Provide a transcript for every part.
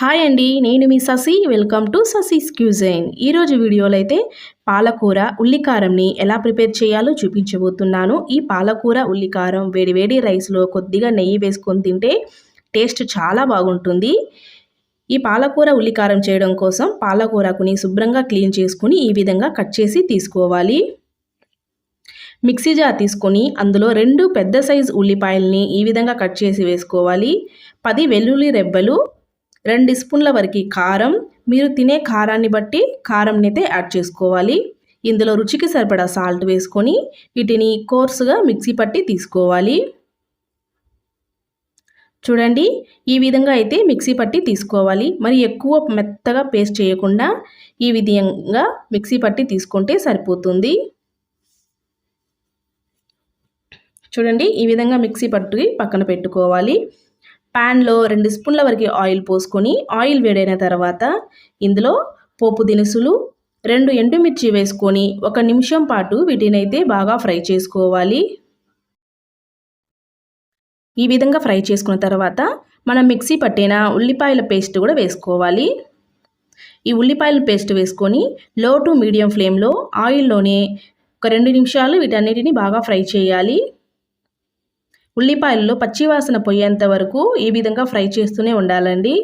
Hi అండి నేను మీ Sasi. Welcome to Sasi's cuisine. ఈరోజు వీడియోలో అయితే పాలకూర ఉల్లికారంని ఎలా ప్రిపేర్ చేయాలో చూపించబోతున్నాను. ఈ పాలకూర ఉల్లికారం వేడివేడి రైస్లో కొద్దిగా నెయ్యి వేసుకొని తింటే టేస్ట్ చాలా బాగుంటుంది. ఈ పాలకూర ఉల్లికారం చేయడం కోసం పాలకూరకుని శుభ్రంగా క్లీన్ చేసుకుని ఈ విధంగా కట్ చేసి తీసుకోవాలి. మిక్సీ జార్ తీసుకొని అందులో రెండు పెద్ద సైజు ఉల్లిపాయల్ని ఈ విధంగా కట్ చేసి వేసుకోవాలి. పది వెల్లుల్లి రెబ్బలు రెండు స్పూన్ల వరకు కారం. మీరు తినే కారాన్ని బట్టి కారంని అయితే యాడ్ చేసుకోవాలి. ఇందులో రుచికి సరిపడా సాల్ట్ వేసుకొని వీటిని కోర్సుగా మిక్సీ పట్టి తీసుకోవాలి. చూడండి ఈ విధంగా అయితే మిక్సీ పట్టి తీసుకోవాలి. మరి ఎక్కువ మెత్తగా పేస్ట్ చేయకుండా ఈ విధంగా మిక్సీ పట్టి తీసుకుంటే సరిపోతుంది. చూడండి ఈ విధంగా మిక్సీ పట్టి పక్కన పెట్టుకోవాలి. ప్యాన్లో రెండు స్పూన్ల వరకు ఆయిల్ పోసుకొని ఆయిల్ వేడైన తర్వాత ఇందులో పోపు దినుసులు రెండు ఎండుమిర్చి వేసుకొని ఒక నిమిషం పాటు వీటినైతే బాగా ఫ్రై చేసుకోవాలి. ఈ విధంగా ఫ్రై చేసుకున్న తర్వాత మనం మిక్సీ పట్టిన ఉల్లిపాయల పేస్ట్ కూడా వేసుకోవాలి. ఈ ఉల్లిపాయల పేస్ట్ వేసుకొని లో టు మీడియం ఫ్లేమ్లో ఆయిల్లోనే ఒక రెండు నిమిషాలు వీటన్నిటిని బాగా ఫ్రై చేయాలి. ఉల్లిపాయల్లో పచ్చివాసన పోయేంత వరకు ఈ విధంగా ఫ్రై చేస్తూనే ఉండాలండి.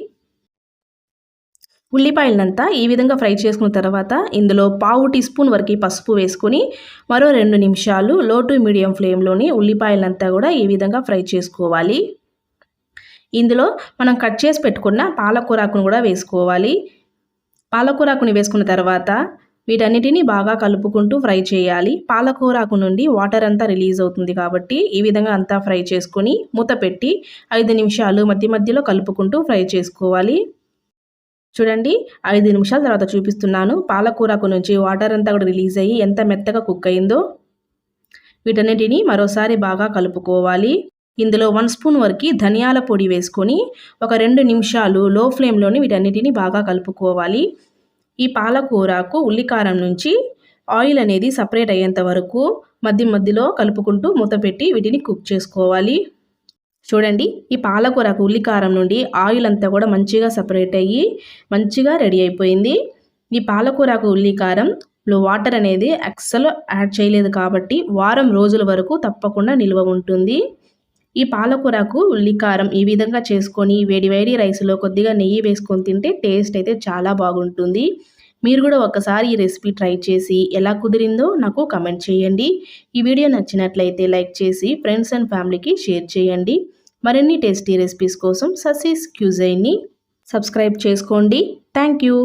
ఉల్లిపాయలంతా ఈ విధంగా ఫ్రై చేసుకున్న తర్వాత ఇందులో పావు టీ స్పూన్ వరకు పసుపు వేసుకొని మరో రెండు నిమిషాలు లో టు మీడియం ఫ్లేమ్లోని ఉల్లిపాయలంతా కూడా ఈ విధంగా ఫ్రై చేసుకోవాలి. ఇందులో మనం కట్ చేసి పెట్టుకున్న పాలకూరాకును కూడా వేసుకోవాలి. పాలకూరాకుని వేసుకున్న తర్వాత వీటన్నిటిని బాగా కలుపుకుంటూ ఫ్రై చేయాలి. పాలకూరాకు నుండి వాటర్ అంతా రిలీజ్ అవుతుంది కాబట్టి ఈ విధంగా అంతా ఫ్రై చేసుకొని మూత పెట్టి ఐదు నిమిషాలు మధ్య మధ్యలో కలుపుకుంటూ ఫ్రై చేసుకోవాలి. చూడండి ఐదు నిమిషాల తర్వాత చూపిస్తున్నాను. పాలకూరకు నుంచి వాటర్ అంతా కూడా రిలీజ్ అయ్యి ఎంత మెత్తగా కుక్ అయిందో. వీటన్నిటిని మరోసారి బాగా కలుపుకోవాలి. ఇందులో వన్ స్పూన్ వరకు ధనియాల పొడి వేసుకొని ఒక రెండు నిమిషాలు లో ఫ్లేమ్లోని వీటన్నిటిని బాగా కలుపుకోవాలి. ఈ పాలకూరకు ఉల్లికారం నుంచి ఆయిల్ అనేది సపరేట్ అయ్యేంత వరకు మధ్య మధ్యలో కలుపుకుంటూ మూత పెట్టి వీటిని కుక్ చేసుకోవాలి. చూడండి ఈ పాలకూరకు ఉల్లికారం నుండి ఆయిల్ అంతా కూడా మంచిగా సపరేట్ అయ్యి మంచిగా రెడీ అయిపోయింది. ఈ పాలకూరకు ఉల్లికారంలో వాటర్ అనేది అస్సలు యాడ్ చేయలేదు కాబట్టి వారం రోజుల వరకు తప్పకుండా నిల్వ ఉంటుంది. ఈ పాలకూరకు ఉల్లికారం ఈ విధంగా చేసుకొని వేడి వేడి రైస్లో కొద్దిగా నెయ్యి వేసుకొని తింటే టేస్ట్ అయితే చాలా బాగుంటుంది. మీరు కూడా ఒకసారి ఈ రెసిపీ ట్రై చేసి ఎలా కుదిరిందో నాకు కమెంట్ చేయండి. ఈ వీడియో నచ్చినట్లయితే లైక్ చేసి ఫ్రెండ్స్ అండ్ ఫ్యామిలీకి షేర్ చేయండి. మరిన్ని టేస్టీ రెసిపీస్ కోసం ససీస్ క్యూజైన్ని సబ్స్క్రైబ్ చేసుకోండి. Thank you.